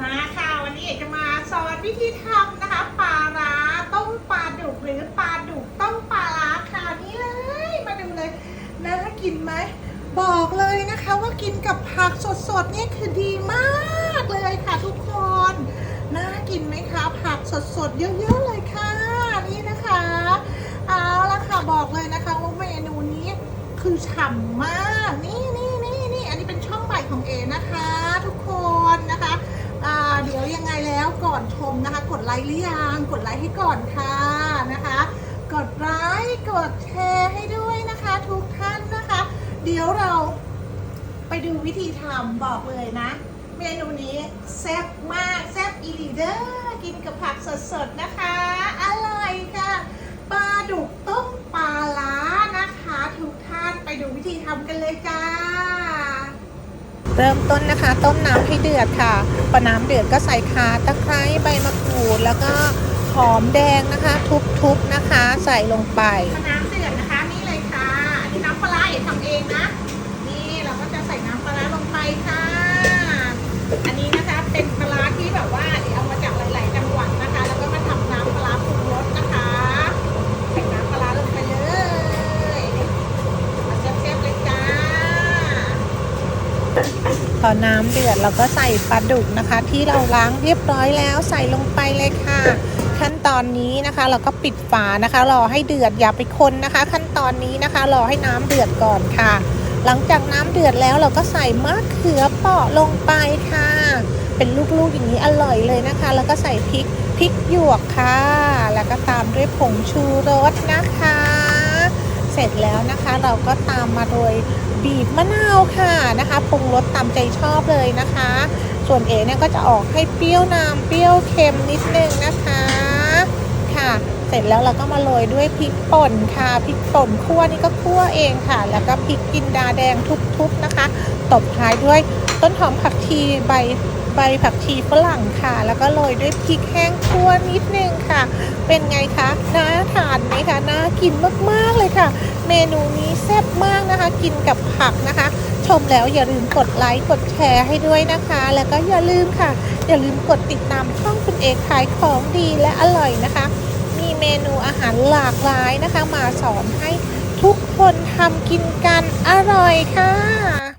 มาค่ะวันนี้เอกจะมาสอนวิธีทำนะคะปลาร้าต้มปลาดุกหรือปลาดุกต้มปลาร้าค่ะนี่เลยมาดูเลยน่ากินไหมบอกเลยนะคะว่ากินกับผักสดๆนี่คือดีมากเลยค่ะทุกคนน่ากินไหมคะผักสดๆเยอะๆเลยค่ะนี่นะคะเอาละค่ะบอกเลยนะคะว่าเมนูนี้คือฉ่ำมากนี่นี่นี่นี่อันนี้เป็นช่องใหม่ของเอนะคะ ทุกคนนะคะ อนชมนะคะ กดไลค์หรือยังกดไลค์ให้ก่อนค่ะนะคะ กดไลค์กดแชร์ให้ด้วยนะคะ ทุกท่านนะคะ เดี๋ยวเราไปดูวิธีทำบอกเลยนะ เมนูนี้แซ่บมากแซ่บอีลีเดอร์กินกับผักสดๆนะคะ อร่อยค่ะปลาดุกต้มปลาล้านะคะ ทุกท่านไปดูวิธีทำกันเลยจ้า เริ่มต้นนะคะต้มน้ำให้เดือดค่ะพอน้ำเดือดก็ใส่ขาตะไคร้ใบมะกรูดแล้วก็หอมแดงนะคะ ทุบๆนะคะ ใส่ลงไปพอน้ำเดือดนะคะนี่เลยค่ะอันนี้น้ำปลาร้าทำเองนะ นี่เราก็จะใส่น้ำปลาร้าลงไปค่ะ อันนี้นะคะเป็นปลาร้าที่แบบว่าเอ๋เอามาจากหลาย ๆ จังหวัดนะคะ แล้วก็มาทำน้ำปลาร้าปรุงรสนะคะ ใส่น้ำปลาร้าลงไปเลยมาแซ่บๆเลยจ้า พอน้ำเดือดเราก็ใส่ปลาดุกนะคะ ที่เราล้างเรียบร้อยแล้วใส่ลงไปเลยค่ะ ขั้นตอนนี้นะคะ เราก็ปิดฝานะคะ รอให้เดือดอย่าไปคนนะคะ ขั้นตอนนี้นะคะ รอให้น้ำเดือดก่อนค่ะ หลังจากน้ำเดือดแล้วเราก็ใส่มะเขือเปราะลงไปค่ะ เป็นลูกๆอย่างนี้อร่อยเลยนะคะ แล้วก็ใส่พริกพริกหยวกค่ะ แล้วก็ตามด้วยผงชูรสนะคะ เสร็จแล้วนะคะ เราก็ตามมาโดยบีบมะนาวค่ะนะคะปรุงรสตามใจชอบเลยนะคะ ส่วนเอเนี่ยก็จะออกให้เปรี้ยวนำเปรี้ยวเค็มนิดนึงนะคะค่ะ เสร็จแล้วเราก็มาโรยด้วยพริกป่นค่ะพริกป่นคั่วนี่ก็คั่วเองค่ะ แล้วก็พริกกินดาแดงทุบๆนะคะ ตบท้ายด้วยต้นหอมผักชีใบ ใบผักชีฝรั่งค่ะ แล้วก็โรยด้วยพริกแห้งคั่วนิดนึงค่ะ เป็นไงคะน่าทานไหมคะน่ากินมากๆเลยค่ะ เมนูนี้แซ่บมากนะคะ กินกับผักนะคะ ชมแล้วอย่าลืมกดไลค์กดแชร์ให้ด้วยนะคะ แล้วก็อย่าลืมค่ะ อย่าลืมกดติดตามช่องคุณเอกขายของดีและอร่อยนะคะ มีเมนูอาหารหลากหลายนะคะ มาสอนให้ทุกคนทำกินกันอร่อยค่ะ